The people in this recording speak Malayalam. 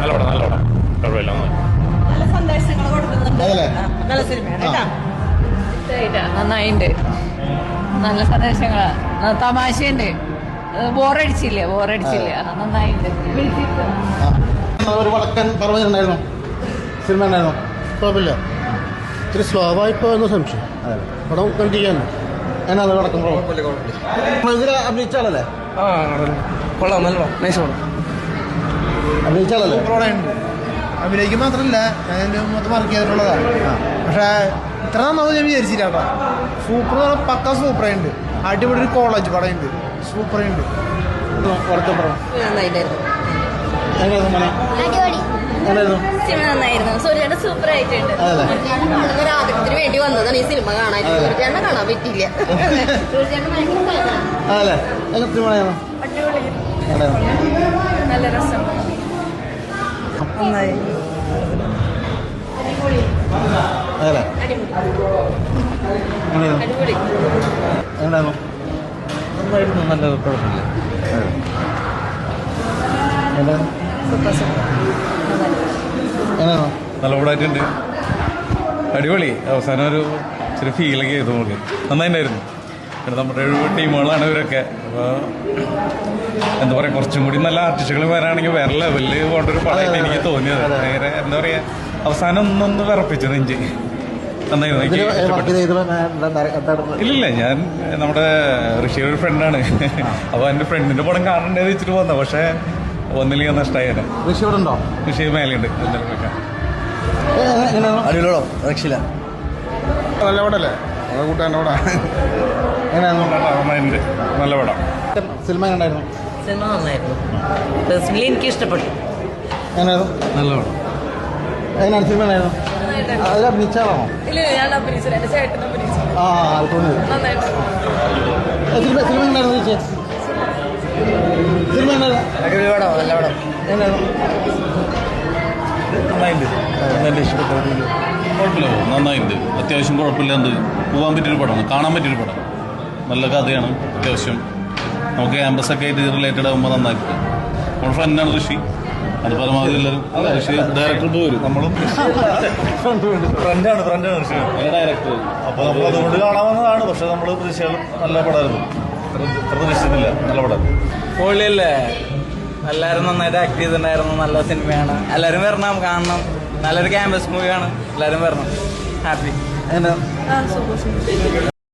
നല്ല പടം നല്ല നല്ല സന്ദേശങ്ങൾ നല്ല സിനിമയാണ് നല്ല സന്ദേശങ്ങളാ തമാശയുണ്ട്. ബോറടിച്ചില്ല ബോറടിച്ചില്ല. നന്നായിണ്ട്. ഒരു സിനിമ സ്ലോ കൊള്ളാം നല്ല നൈസ് കൊള്ളാം ഉണ്ട് അഭിനയിക്കും മാത്രമല്ല ഞാൻ എന്റെ മൊത്തം വർക്ക് ചെയ്തിട്ടുള്ളതാണ്. പക്ഷേ ഇത്ര നന്നാവും ഞാൻ വിചാരിച്ചില്ലാട്ടോ സൂപ്പർ എന്ന് പറഞ്ഞാൽ പക്ക സൂപ്പറുണ്ട് അടിപൊളി ഒരു കോളേജ് പടയുണ്ട് സൂപ്പറുണ്ട് നന്നായിരുന്നു. സൂര്യയുടെ സൂപ്പർ ആയിട്ടുണ്ട്. ഒരു ആദ്യത്തിന് വേണ്ടി വന്നതാണ് ഈ സിനിമ കാണാൻ സൂര്യചേട്ടനെ കാണാൻ പറ്റില്ല സൂര്യചേട്ടൻ നല്ല രസം. നന്നായി. നന്നായിരുന്നു നല്ല കുഴപ്പമില്ല. നല്ല ഓടായിട്ടുണ്ട് അടിപൊളി. അവസാനം ഒരു ചെറിയ ഫീലൊക്കെ ചെയ്തു നമുക്ക് നന്നായിട്ടുണ്ടായിരുന്നു പിന്നെ നമ്മുടെ ഒരു ടീമുകളാണ് ഇവരൊക്കെ. അപ്പോൾ എന്താ പറയുക കുറച്ചും കൂടി നല്ല ആർട്ടിസ്റ്റുകൾ വരാണെങ്കിൽ വേറെ ലെവലിൽ പോകേണ്ട ഒരു പടമായിട്ട് എനിക്ക് തോന്നിയത്. നേരെ എന്താ പറയുക അവസാനം ഒന്നൊന്ന് വിറപ്പിച്ചു നെഞ്ച്. ഇല്ലില്ല ഞാൻ നമ്മുടെ ഋഷിയുടെ ഒരു ഫ്രണ്ടാണ് അപ്പോൾ എന്റെ ഫ്രണ്ടിന്റെ പടം കാണണ്ടേന്ന് വെച്ചിട്ട് വന്ന പക്ഷേ ഒന്നില്ലെങ്കിൽ നഷ്ടമായേനെ ഋഷി ഇവിടെ ഉണ്ടോ? ഋഷി മേലെയുണ്ട്. എന്തെങ്കിലും അടിയിലോടോ രക്ഷയില്ല. നല്ല പടല്ലേ? നമ്മളെ കൂട്ടാന്റെ പടം നല്ല പടം. സിനിമ കണ്ടായിരുന്നു സിനിമ നന്നായിരുന്നു. പേഴ്സണലി എനിക്ക് ഇഷ്ടപ്പെട്ടു. എങ്ങനെയായിരുന്നു നല്ല പടം. എങ്ങനെയാണ് സിനിമ എങ്ങനെയായിരുന്നു അതിൽ ഇല്ല ഞാൻ അഭിനയിച്ചു. എന്റെ ചേട്ടൻ അഭിനയിച്ചു. ആ അത് സിനിമ സിനിമ എങ്ങനെയായിരുന്നു ചേച്ചി? സിനിമ എങ്ങനെയായിരുന്നു പടം നല്ല പടം. എങ്ങനെയായിരുന്നു ഇഷ്ടപ്പെട്ടു കുഴപ്പമില്ല നന്നായിട്ടുണ്ട്. അത്യാവശ്യം കുഴപ്പമില്ലാണ്ട് പോകാൻ പറ്റിയൊരു പടമാണ് കാണാൻ പറ്റിയൊരു പടം നല്ല കഥയാണ് അത്യാവശ്യം. നമുക്ക് ക്യാമ്പസ് ഒക്കെ ആയിട്ട് റിലേറ്റഡ് ആകുമ്പോൾ നന്നായിട്ട് നമ്മുടെ ഫ്രണ്ടാണ് ഋഷി. അത് പരമാവധി എല്ലാവരും ഋഷി ഡയറക്ടർ പോരും നമ്മളും ഫ്രണ്ടാണ് ഫ്രണ്ടാണ് ഋഷി. നല്ല ഡയറക്ടർ അപ്പോൾ നമ്മൾ അതുകൊണ്ട് കാണാവുന്നതാണ് പക്ഷെ നമ്മൾ പ്രതീക്ഷകളും നല്ല പടമായിരുന്നു. പ്രതീക്ഷിച്ചിട്ടില്ല. നല്ല പടം പൊള്ളിയല്ലേ എല്ലാവരും നന്നായിട്ട് ആക്ട് ചെയ്തിട്ടുണ്ടായിരുന്നു. നല്ല സിനിമയാണ്. എല്ലാവരും വരണം കാണണം. നല്ലൊരു ക്യാമ്പസ് മൂവിയാണ് എല്ലാവരും വരണം. ഹാപ്പി